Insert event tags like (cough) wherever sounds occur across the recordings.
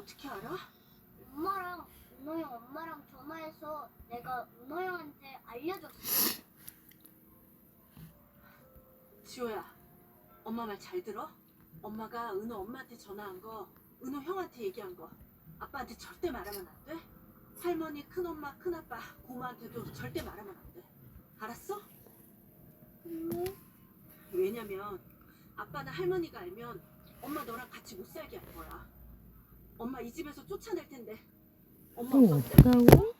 어떻게 알아? 엄마랑 은호 형 엄마랑 전화해서 내가 은호 형한테 알려줬어. 지호야, 엄마 말 잘 들어? 엄마가 은호 엄마한테 전화한 거, 은호 형한테 얘기한 거, 아빠한테 절대 말하면 안 돼. 할머니, 큰엄마, 큰아빠, 고모한테도 절대 말하면 안 돼. 알았어? 응? 왜냐면 아빠나 할머니가 알면 엄마 너랑 같이 못 살게 할 거야. 엄마 이 집에서 쫓아낼 텐데. 엄마 또때 어떡하고?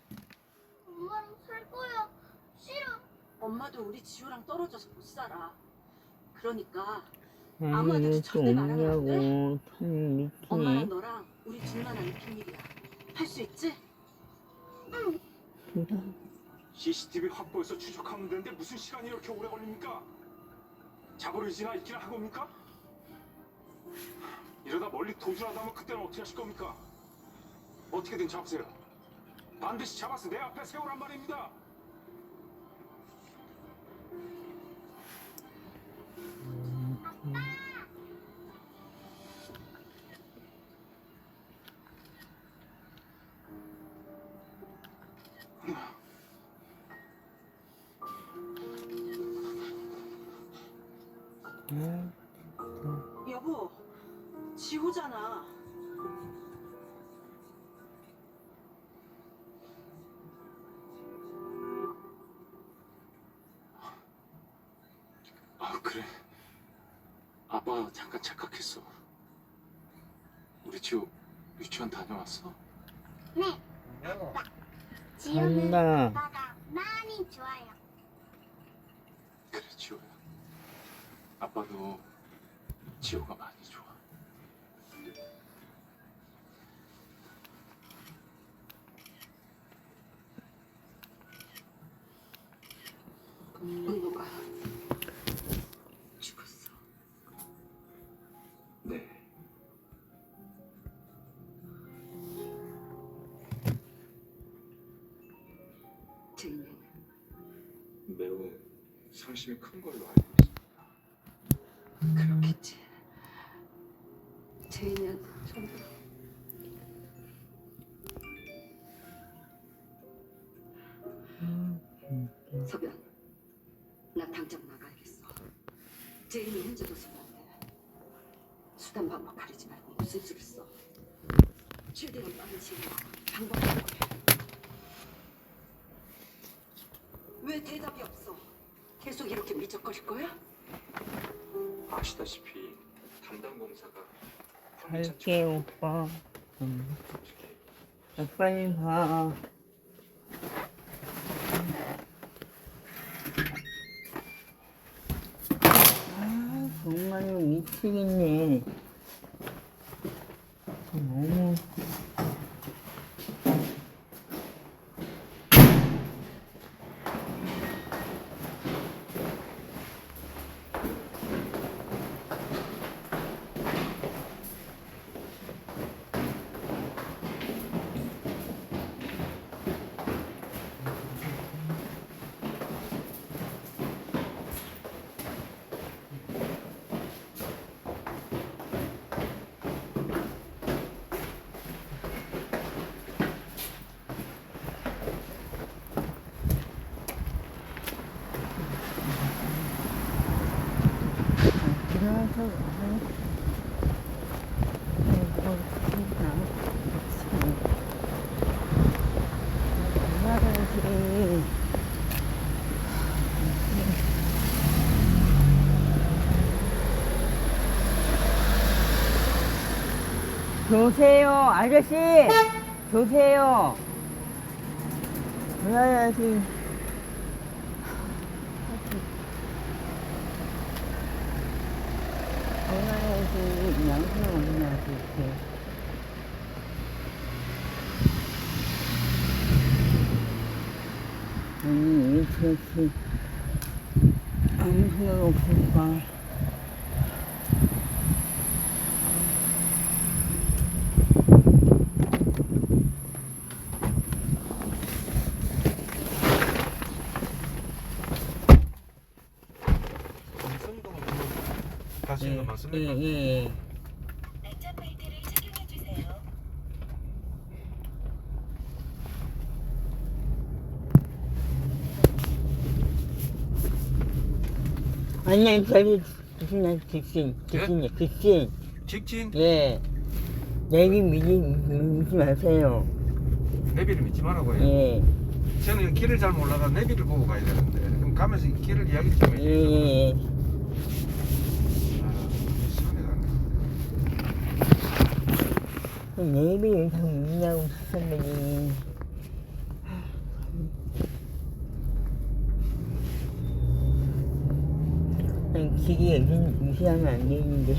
엄마랑 살 거야. 싫어. 엄마도 우리 지호랑 떨어져서 못 살아. 그러니까 아니 아무한테도 왜또 절대 말하면 안 돼? 없냐고 참 엄마랑 미치네 너랑 우리 둘만 아는 비밀이야. 할 수 있지? 진짜 CCTV 확보해서 추적하면 되는데 무슨 시간이 이렇게 오래 걸립니까? 자버리지나 있기나 한 겁니까? 이러다 멀리 도주하다면 그때는 어떻게 하실 겁니까? 어떻게든 잡으세요. 반드시 잡아서 내 앞에 세우란 말입니다. 그래. 아빠 잠깐 착각했어. 우리 지호 유치원 다녀왔어? 네. 간다 아빠가 많이 좋아요. 그래 지호야. 아빠도 지호가 많이 좋아. 은 상심이 큰 걸로 알고 있습니다. 그렇겠지. 제인은 전부 서변, 나 당장 나가야겠어. 제인이 혼자 둬서는 안 돼. 수단 방법 가리지 말고 무슨 수를 써. 최대한 빠른 시일 방법을 해. 왜 대답이 없어? 미적거릴 거야? 아시다시피 담당 검사가 갈게 오빠 음. 나 빨리 봐 아, 정말 미치겠네. 너무. 그래서 이거 진짜 엄마들이 조세요 아저씨. 조세요. 줘야지. 전화해야지. 양손 어디냐고 이렇게 아니 왜 그렇게 아무 생각 없을까 예, 예, 예용해 주세요. 아니, 저기, 직진, 직진, 직진이요, 직진. 직진 예. 내비 믿지, 믿지 마세요. 내비를 믿지 말라고요. 예. 저는 길을 잘 몰라가 내비를 보고 가야 되는데 그럼 가면서 이 길을 이야기 좀 예, 해주세요. 예, 예. 가네. 내비를 잘 믿냐고, 선배님. 길이 여긴 무시하면 안 되는데.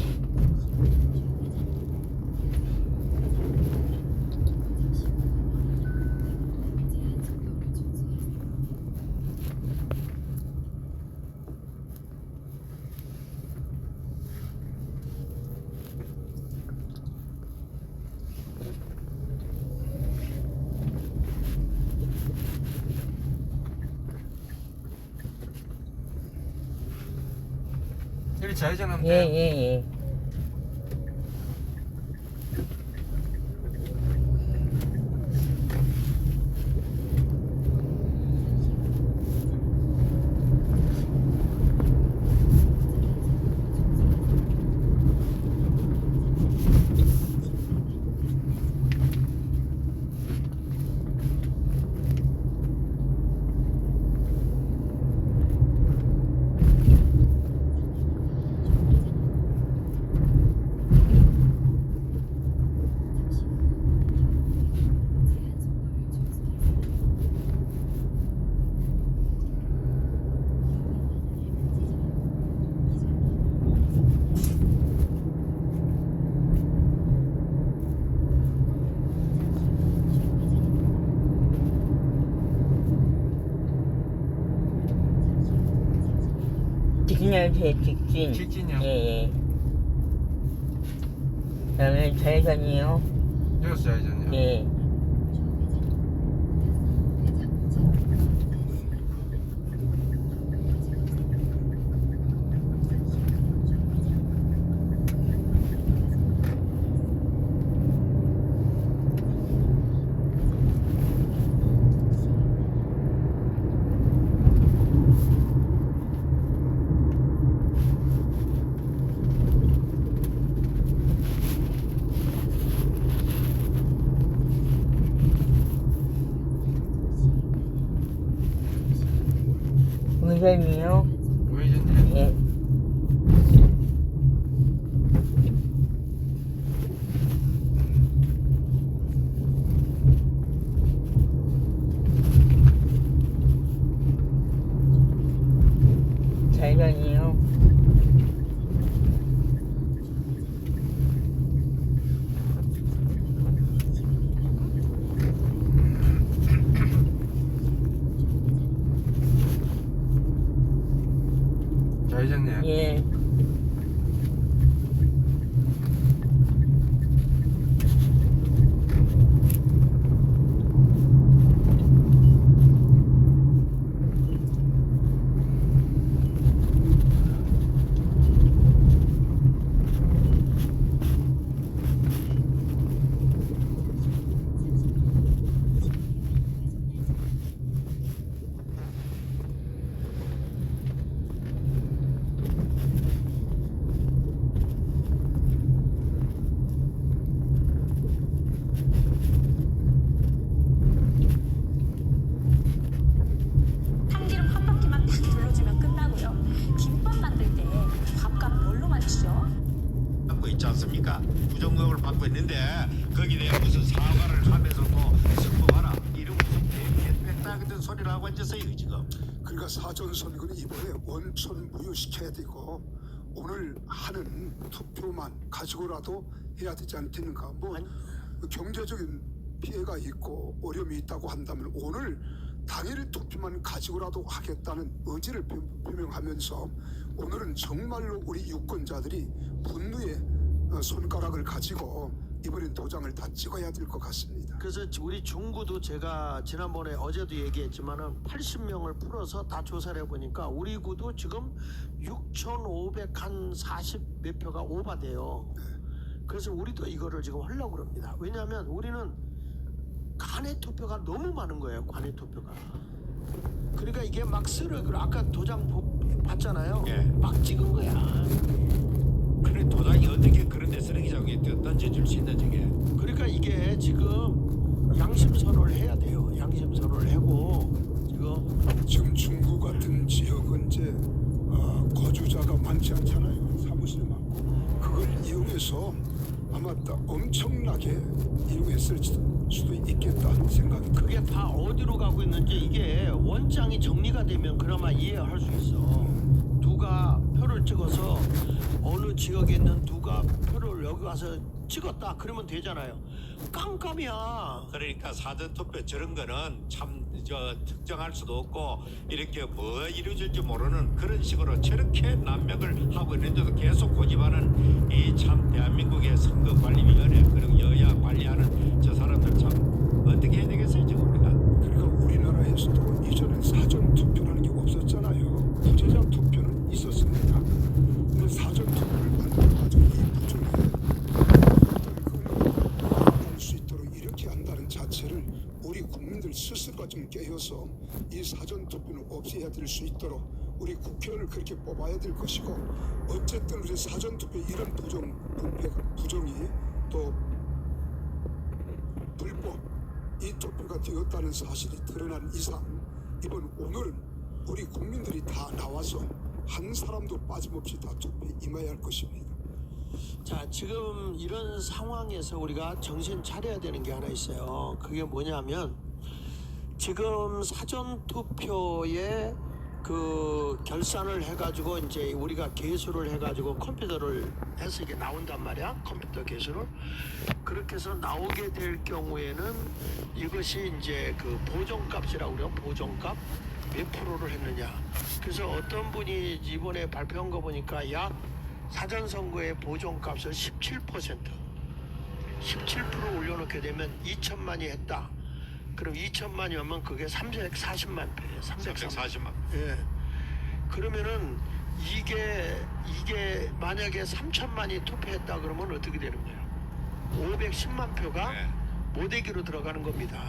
여기 직진하세요, 직진. 직진이요. 예, 예. 그다음에 좌회전이요. 여기서 좌회전이요. 예. 사전 선거는 이번에 원천 무효시켜야 되고 오늘 하는 투표만 가지고라도 해야 되지 않겠는가? 뭐 경제적인 피해가 있고 어려움이 있다고 한다면 오늘 당일 투표만 가지고라도 하겠다는 의지를 표- 표명하면서 오늘은 정말로 우리 유권자들이 분노의 어, 손가락을 가지고 이번엔 도장을 다 찍어야 될 것 같습니다. 그래서 우리 중구도 제가 지난번에 어제도 얘기했지만은 80명을 풀어서 다 조사를 해보니까 우리 구도 지금 6,540몇 표가 오바돼요. 그래서 우리도 이거를 지금 하려고 그럽니다. 왜냐하면 우리는 간의 투표가 너무 많은 거예요. 관의 투표가. 그러니까 이게 막 쓰레기로 아까 도장 보- 봤잖아요. 예. 막 찍은 거야. 그래 도장이 어떻게 그런데 쓰레기장에 뛰어 던져줄 수 있는 저게 그러니까 이게 지금 양심 선언을 해야 돼요. 양심 선언을 하고 지금 지금 중구 같은 지역은 이제 어, 거주자가 많지 않잖아요. 사무실이 많고 그걸 이용해서 아마 또 엄청나게 이용했을 수도 있겠다 하는 생각이 그게. 다 어디로 가고 있는지 이게 원장이 정리가 되면 그나마 이해할 수 있어. 누가 표를 찍어서 어느 지역에 있는 누가 표를 여기 와서 찍었다 그러면 되잖아요. 깜깜이야. 그러니까 사전 투표 저런 거는 참 저 특정할 수도 없고 이렇게 뭐 이루어질지 모르는 그런 식으로 저렇게 난맥을 하고 있는데도 계속 고집하는 이 참 대한민국의 선거관리위원회 그리고 여야 관리하는 저 사람들 참 어떻게 해야 되겠어요 지금 우리가 그러니까 우리나라에서도 이전에 사전 투표라는 게 없었잖아요. 부재자 투표는 있었습니다. 근데 사전 투표를 만들어가지고 이 부정에 할수 있도록 이렇게 한다는 자체를 우리 국민들 스스로가 좀 깨어서 이 사전 투표는 없애야 될 수 있도록 우리 국회의원을 그렇게 뽑아야 될 것이고 어쨌든 우리 사전 투표 이런 부정 부정이 또 불법 이 투표가 되었다는 사실이 드러난 이상 이번 오늘은 우리 국민들이 다 나와서 한 사람도 빠짐없이 다 투표에 임해야 할 것입니다. 자, 지금 이런 상황에서 우리가 정신 차려야 되는 게 하나 있어요. 그게 뭐냐면 지금 사전 투표에 그 결산을 해가지고 이제 우리가 개수를 해가지고 컴퓨터를 해서 이게 나온단 말이야. 컴퓨터 개수를. 그렇게 해서 나오게 될 경우에는 이것이 이제 그 보정값이라고 그래요. 보정값. 몇 프로를 했느냐. 그래서 어떤 분이 이번에 발표한 거 보니까 약 사전 선거의 보정값을 17% 17% 올려놓게 되면 2천만이 했다. 그럼 2천만이 오면 그게 340만 표예요. 340만. 340만 예. 그러면은 이게 이게 만약에 3천만이 투표했다 그러면 어떻게 되는 거예요? 510만 표가 네. 모대기로 들어가는 겁니다.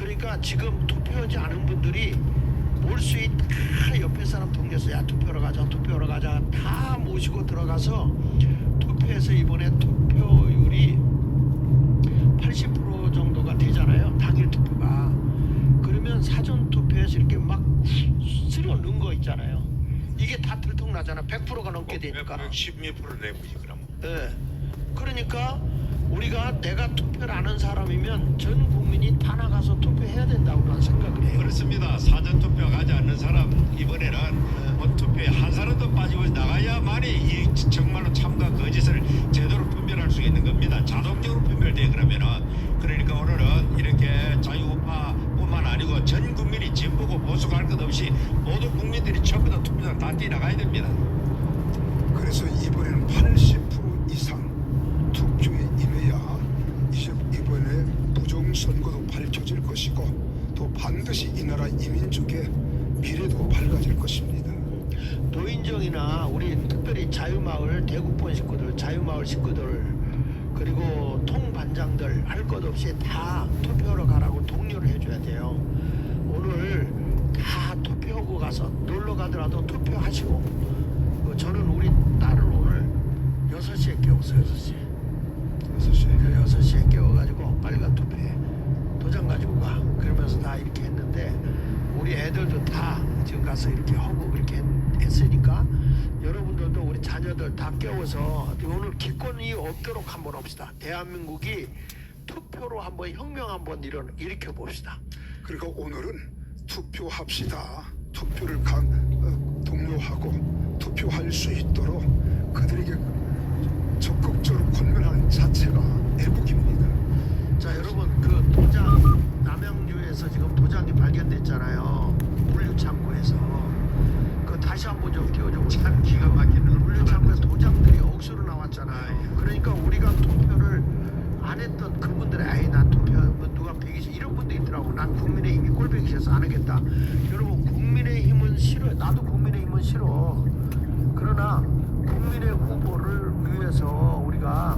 그러니까 지금 투표하지 않은 분들이 몰수이 다 옆에 사람 동네에서 야 투표하러 가자 투표하러 가자 다 모시고 들어가서 투표해서 이번에 투표율이 80% 정도가 되잖아요 당일 투표가. 그러면 사전 투표에서 이렇게 막 쓸어 넣은 거 있잖아요. 이게 다 들통나잖아. 100%가 넘게 되니까. 12% 내부지 그럼. 예. 그러니까 우리가 내가 투표를 안한 사람이면 전 국민이 다 나가서 투표해야 된다고 난 생각을 해요. 그렇습니다. 사전 투표 가지 않는 사람 이번에는 본투표에 한 사람도 빠지고 나가야만이 이 정말로 참과 거짓을 제대로 분별할 수 있는 겁니다. 자동적으로 분별돼 그러면은 그러니까 오늘은 이렇게 자유우파뿐만 아니고 전 국민이 진보고 보수가 할것 없이 모든 국민들이 전부 다 투표장 다 뛰어나가야 됩니다. 그래서 이번에는 80% 이상 투표에 부정 선거도 밝혀질 것이고 또 반드시 이 나라 이민족의 미래도 밝아질 것입니다. 노인정이나 우리 특별히 자유마을 대국본 식구들, 자유마을 식구들 그리고 통반장들 할 것 없이 다 투표하러 가라고 독려를 해줘야 돼요. 오늘 다 투표하고 가서 놀러 가더라도 투표하시고 어, 저는 우리 딸을 오늘 6시에 깨웠어요. 6시에. 6시에. 6시에 깨워가지고 빨간 투표해. 도장 가지고 가. 그러면서 다 이렇게 했는데 우리 애들도 다 지금 가서 이렇게 하고 그렇게 했, 했으니까 여러분들도 우리 자녀들 다 깨워서 오늘 기권이 없도록 한번 합시다. 대한민국이 투표로 한번 혁명 한번 일어, 일으켜 봅시다. 그러니까 오늘은 투표합시다. 투표를 강, 어, 독려하고 투표할 수 있도록 그들에게 적극적으로 권면하는 자체가 애국입니다. 자 여러분 그 도장 남양주에서 지금 도장이 발견됐잖아요. 물류 창고에서. 그 다시 한번 좀 띄워줘 참 기가 막히는 물류 창고에 도장들이 억수로 나왔잖아요. 그러니까 우리가 투표를 안 했던 그분들의 아이 난 투표하면 누가 배기시 이런 분도 있더라고. 난 국민의힘이 꼴보기 싫어서 안 하겠다. 여러분 국민의힘은 싫어 나도 국민의힘은 싫어. 그러나 국민의 후보를 위해서 우리가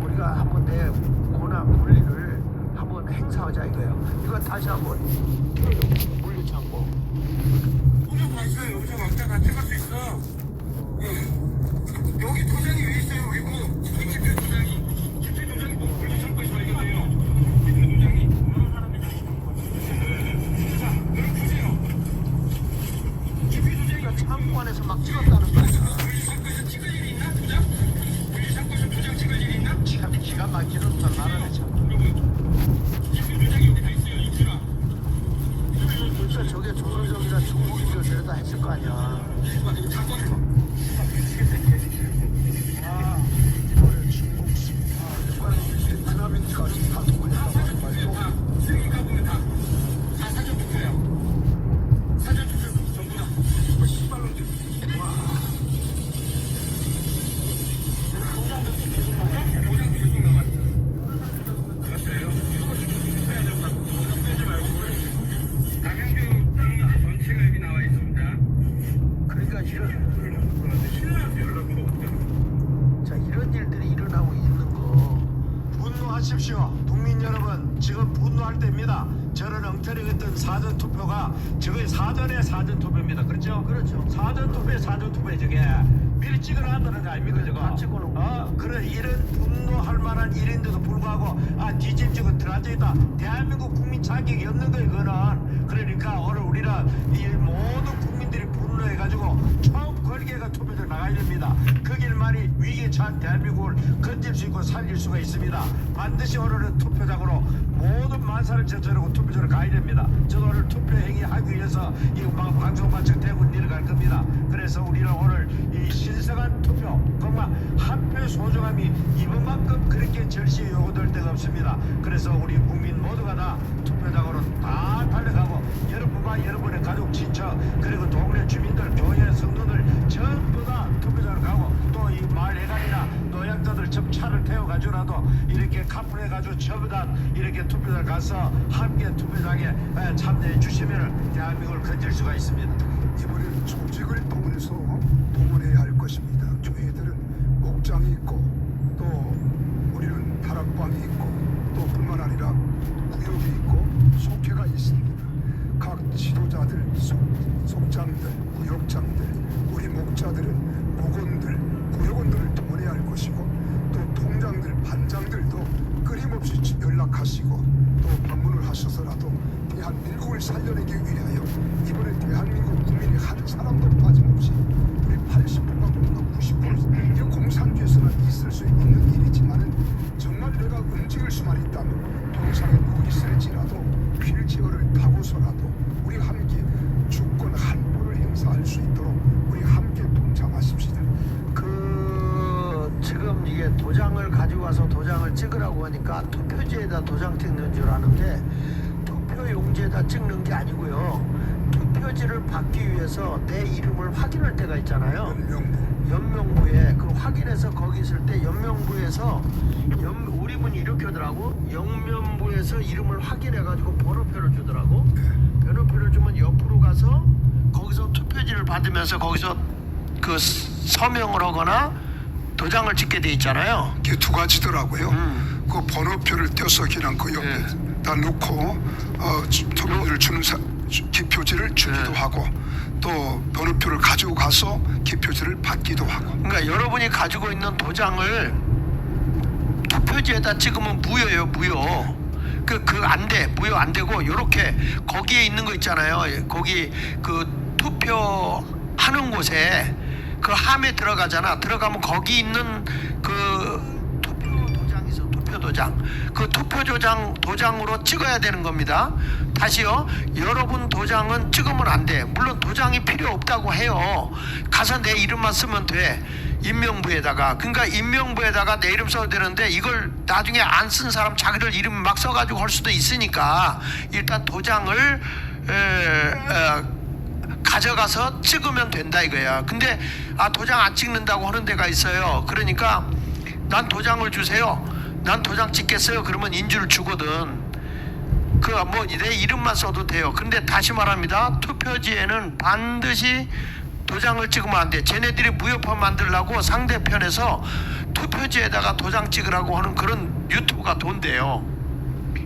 우리가 한번 내 고난 권리를 한번 행사하자 이거예요. 이거 다시 한번 물리창고. 있어요. 여기서 왕자 다 찍을 수 있어. 여기 도장이 왜 있어요? 그리고 기표 도장이 기표 도장이 뭐 불교 참고에서 발견돼요. 기표 도장이 참관에서 막 찍었다는 거야. 기가 막히는 말 말하네 참. 그러니까 저게 조선족이나 중국이고 저러다 했을 거 아니야. 분노하십시오. 국민 여러분, 지금 분노할 때입니다. 저런 엉터리 같은 사전 투표가 저게 사전의 사전 투표입니다. 그렇죠? 그렇죠. 사전 투표의 사전 투표에 저게 미리 찍어놨다는 거 아닙니까 저거? 다 찍어놓은 거죠. 어, 그런 이런 분노할 만한 일인데도 불구하고 아 뒤집지고 들어앉아 있다. 대한민국 국민 자격이 없는 거예요 그거는. 그러니까 오늘 우리는 이 모든 국민들이 분노해가지고 총 걸개가 투표에 나가야 됩니다. 그 길만이 위기에 처한 대한민국을 건질 수 있고 살릴 수가 있습니다. 반드시 오늘은 투표장으로 모든 만사를 저지르고 투표장으로 가야 됩니다. 저도 오늘 투표 행위하기 위해서 이 방- 방송 마치고 대구 내려갈 겁니다. 그래서 우리는 오늘 이 신성한 투표, 정말 한표 소중함이 이번만큼 그렇게 없습니다. 그래서 우리 국민 모두가 다 투표장으로 다 달려가고 여러분과 여러분의 가족, 친척, 그리고 동네 주민들, 교회 성도들 전부 다 투표장으로 가고 또 이 마을 해관이나 노약자들 전 차를 태워가지고라도 이렇게 카풀해가지고 전부 다 이렇게 투표장 가서 함께 투표장에 에, 참여해 주시면 대한민국을 건질 수가 있습니다. 이번에는 조직을 동원해서 동원해야 할 것입니다. 교회들은 목장이 있고 또 우리는 다락방이 있고 또 뿐만 아니라 구역이 있고 속회가 있습니다. 각 지도자들, 속, 속장들, 구역장들, 우리 목자들은 목원들, 구역원들을 동원해야 할 것이고 또 통장들, 반장들도 끊임없이 연락하시고 또 방문을 하셔서라도 대한민국을 살려내기 위하여 이번에 대한민국 국민이 한 사람도 빠짐없이 우리 80%가 넘는 90%이 공산주에서는 있을 수 있는 일이지만은 정말 내가 움직일 수만 있다면 동상에 누워 있을지라도 휠체어를 타고서라도 우리 함께 주권 한 포를 행사할 수 있도록 우리 함께 동참하십시다. 그 지금 이게 도장을 가지고 와서 도장을 찍으라고 하니까 투표지에다 도장 찍는 줄 아는데 투표 용지에다 찍는 게 아니고요. 투표지를 받기 위해서 내 이름을 확인할 때가 있잖아요. 연명부 연명부에 그 확인해서 거기 있을 때 연명부에서 연, 우리 분이 이렇게 하더라고 연명 부에서 이름을 확인해 가지고 번호표를 주더라고 번호표를 주면 옆으로 가서 거기서 투표지를 받으면서 거기서 그 서명을 하거나 도장을 찍게 돼 있잖아요 이게 두 가지더라고요. 음. 그 번호표를 떼서 그냥 그 옆에 다 놓고 어, 주- 투표지를 주는 사, 주- 기표지를 주기도 네. 하고 또 번호표를 가지고 가서 기표지를 받기도 하고 그러니까 여러분이 가지고 있는 도장을 투표지에다 찍으면 무효예요, 무효. 그, 그 안 돼. 무효 안 되고, 요렇게 거기에 있는 거 있잖아요. 거기 그 투표하는 곳에 그 함에 들어가잖아. 들어가면 거기 있는 그 투표 있어, 투표 도장. 그 투표 도장, 도장으로 찍어야 되는 겁니다. 다시요. 여러분 도장은 찍으면 안 돼. 물론 도장이 필요 없다고 해요. 가서 내 이름만 쓰면 돼. 인명부에다가 그러니까 인명부에다가 내 이름 써도 되는데 이걸 나중에 안 쓴 사람 자기들 이름 막 써가지고 할 수도 있으니까 일단 도장을 에, 에, 가져가서 찍으면 된다 이거야. 근데 아 도장 안 찍는다고 하는 데가 있어요. 그러니까 난 도장을 주세요. 난 도장 찍겠어요. 그러면 인주를 주거든. 그 뭐 내 이름만 써도 돼요. 근데 다시 말합니다. 투표지에는 반드시 도장을 찍으면 안 돼. 쟤네들이 무효판 만들려고 상대편에서 투표지에다가 도장 찍으라고 하는 그런 유튜브가 돈대요.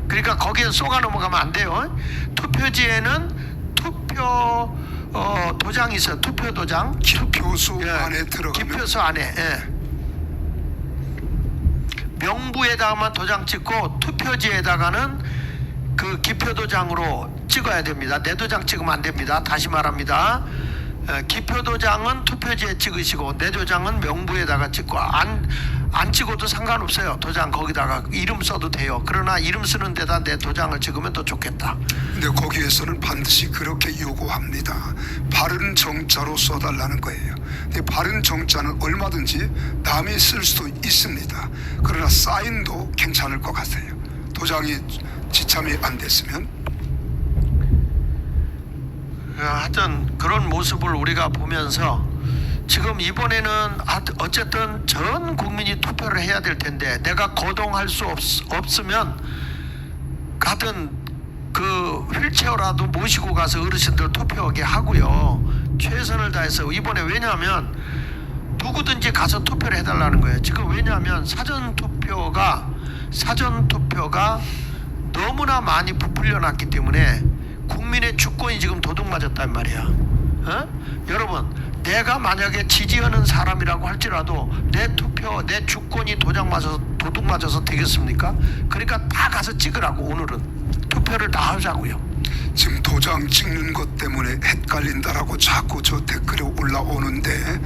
그러니까 거기에 쏘가 넘어가면 안 돼요. 투표지에는 투표 어, 도장이 있어요. 투표 도장. 기표소 예, 안에 들어가면 기표소 안에 예. 명부에다가만 도장 찍고 투표지에다가는 그 기표 도장으로 찍어야 됩니다. 내 도장 찍으면 안 됩니다. 다시 말합니다. 에, 기표 도장은 투표지에 찍으시고 내 도장은 명부에다가 찍고 안 안 찍어도 상관없어요. 도장 거기다가 이름 써도 돼요. 그러나 이름 쓰는 데다 내 도장을 찍으면 더 좋겠다. 근데 거기에서는 반드시 그렇게 요구합니다. 바른 정자로 써달라는 거예요. 근데 바른 정자는 얼마든지 남이 쓸 수도 있습니다. 그러나 사인도 괜찮을 것 같아요. 도장이 지참이 안 됐으면 어, 하여튼 그런 모습을 우리가 보면서 지금 이번에는 하- 어쨌든 전 국민이 투표를 해야 될 텐데 내가 거동할 수 없, 없으면 하여튼 그 휠체어라도 모시고 가서 어르신들 투표하게 하고요. 최선을 다해서 이번에 왜냐하면 누구든지 가서 투표를 해달라는 거예요. 지금 왜냐하면 사전 투표가 사전 투표가 너무나 많이 부풀려 놨기 때문에 국민의 주권이 지금 도둑 맞았단 말이야. 어? 여러분, 내가 만약에 지지하는 사람이라고 할지라도 내 투표, 내 주권이 도장 맞아서 도둑 맞아서 되겠습니까? 그러니까 다 가서 찍으라고 오늘은 투표를 다 하자고요. 지금 도장 찍는 것 때문에 헷갈린다라고 자꾸 저 댓글이 올라오는데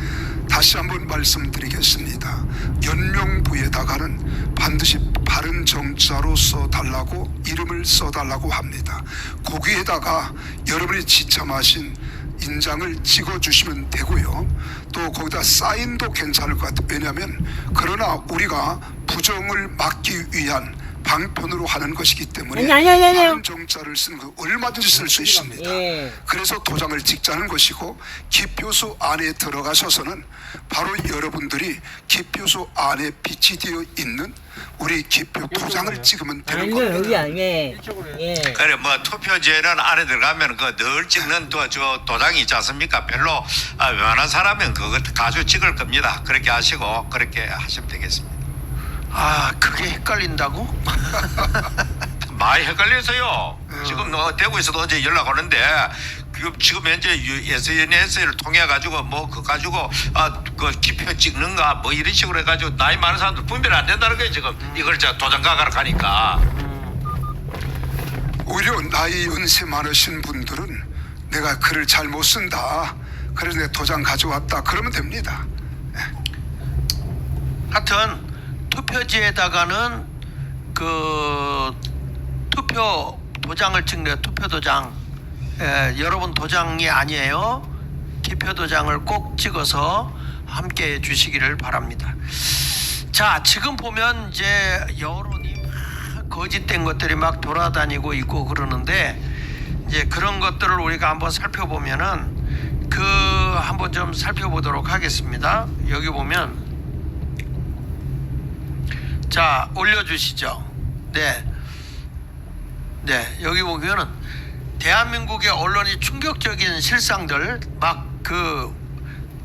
다시 한번 말씀드리겠습니다. 연명부에다가는 반드시 바른 정자로 써달라고 이름을 써달라고 합니다. 거기에다가 여러분이 지참하신 인장을 찍어주시면 되고요. 또 거기다 사인도 괜찮을 것 같아요. 왜냐하면 그러나 우리가 부정을 막기 위한 방편으로 하는 것이기 때문에 아니, 아니, 아니. 바른 정자를 쓰는 거 얼마든지 쓸 수 있습니다. 예. 그래서 도장을 찍자는 것이고 기표소 안에 들어가셔서는 바로 여러분들이 기표소 안에 빛이 되어 있는 우리 기표 도장을 찍으면 되는 아니요 여기 겁니다. 아니에 예. 그래 뭐 투표지에는 안에 들어가면 그 늘 찍는 또저 도장이 있지 않습니까? 별로 아, 웬만한 사람은 그거 가지고 찍을 겁니다. 그렇게 하시고 그렇게 하시면 되겠습니다. 아, 그게 헷갈린다고? (laughs) 많이 헷갈려서요. 지금 너 대구에서도 어제 연락 오는데 그 지금 현재 SNS를 통해 가지고 뭐 그 가지고 아그 기표 찍는가 뭐 이런 식으로 해가지고 나이 많은 사람들 분별 안 된다는 거예요 지금 이걸 저 도장 가가라 가니까. 오히려 나이 연세 많으신 분들은 내가 글을 잘 못 쓴다. 그래서 내 도장 가져왔다. 그러면 됩니다. 하여튼 투표지에다가는 그 투표 도장을 찍는 투표 도장. 에, 여러분 도장이 아니에요. 기표 도장을 꼭 찍어서 함께 해 주시기를 바랍니다. 자 지금 보면 이제 여론이 막 거짓된 것들이 막 돌아다니고 있고 그러는데 이제 그런 것들을 우리가 한번 살펴보면은 그 한번 좀 살펴보도록 하겠습니다. 여기 보면 자 올려주시죠. 네, 네 여기 보면은 대한민국의 언론이 충격적인 실상들 막 그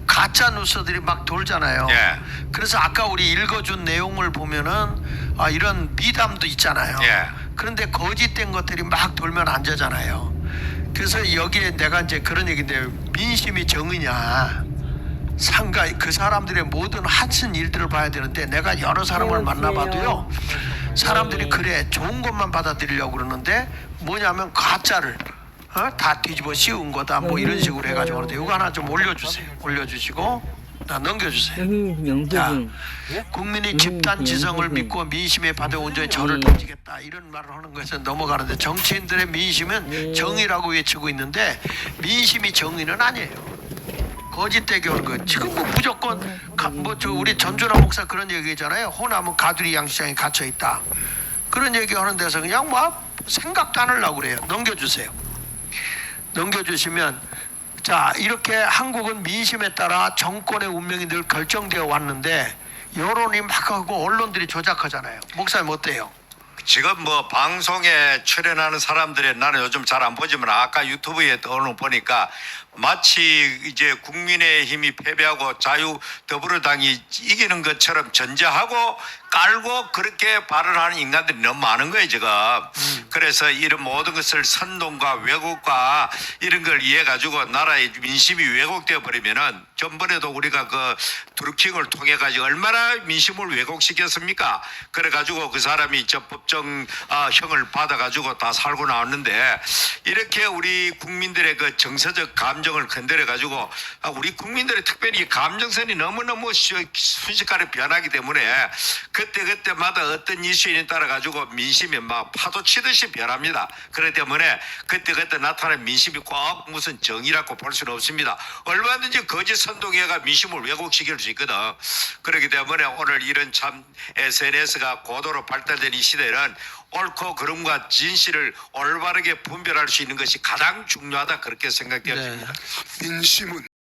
가짜 뉴스들이 막 돌잖아요. 예. 그래서 아까 우리 읽어준 내용을 보면은 아 이런 미담도 있잖아요. 예. 그런데 거짓된 것들이 막 돌면 안 되잖아요. 그래서 여기에 내가 이제 그런 얘기인데 민심이 정의냐 상가 그 사람들의 모든 하찮은 일들을 봐야 되는데 내가 여러 사람을 만나봐도요 사람들이 그래 좋은 것만 받아들이려고 그러는데 뭐냐면 가짜를 어? 다 뒤집어 씌운 거다 뭐 이런 식으로 해가지고 그러는데 이거 하나 좀 올려주세요 올려주시고 나 넘겨주세요 선생님 자, 영수증 국민이 음, 집단 지성을 음, 믿고 민심에 받아 온전히 음. 저를 던지겠다 이런 말을 하는 것에 넘어가는데 정치인들의 민심은 음. 정의라고 외치고 있는데 민심이 정의는 아니에요. 거짓되게 오는 거예요. 지금 뭐 무조건 뭐 저 우리 전준하 목사 그런 얘기잖아요. 호남은 가두리 양시장에 갇혀 있다. 그런 얘기 하는 데서 그냥 뭐 생각도 안 하려고 그래요. 넘겨주세요. 넘겨주시면 자 이렇게 한국은 민심에 따라 정권의 운명이 늘 결정되어 왔는데 여론이 막 하고 언론들이 조작하잖아요. 목사님 어때요? 지금 뭐 방송에 출연하는 사람들의 나는 요즘 잘 안 보지만 아까 유튜브에 오늘 보니까 마치 이제 국민의힘이 패배하고 자유 더불어당이 이기는 것처럼 전제하고 깔고 그렇게 발언하는 인간들이 너무 많은 거예요 지금. 그래서 이런 모든 것을 선동과 왜곡과 이런 걸 이해 가지고 나라의 민심이 왜곡되어 버리면은 전번에도 우리가 그 드루킹을 통해 가지고 얼마나 민심을 왜곡시켰습니까? 그래 가지고 그 사람이 저 법정 아, 형을 받아 가지고 다 살고 나왔는데 이렇게 우리 국민들의 그 정서적 감 정을 건드려 가지고 아, 우리 국민들의 특별히 감정선이 너무너무 시- 순식간에 변하기 때문에 그때 그때마다 어떤 이슈에 따라 가지고 민심이 막 파도 치듯이 변합니다. 그렇기 때문에 그때 그때 나타나는 민심이 꼭 무슨 정의라고 볼 수는 없습니다. 얼마든지 거짓 선동해가 민심을 왜곡시킬 수 있거든. 그렇기 때문에 오늘 이런 참 SNS가 고도로 발달된 이 시대는 옳고 그름과 진실을 올바르게 분별할 수 있는 것이 가장 중요하다 그렇게 생각되어집니다. 민심은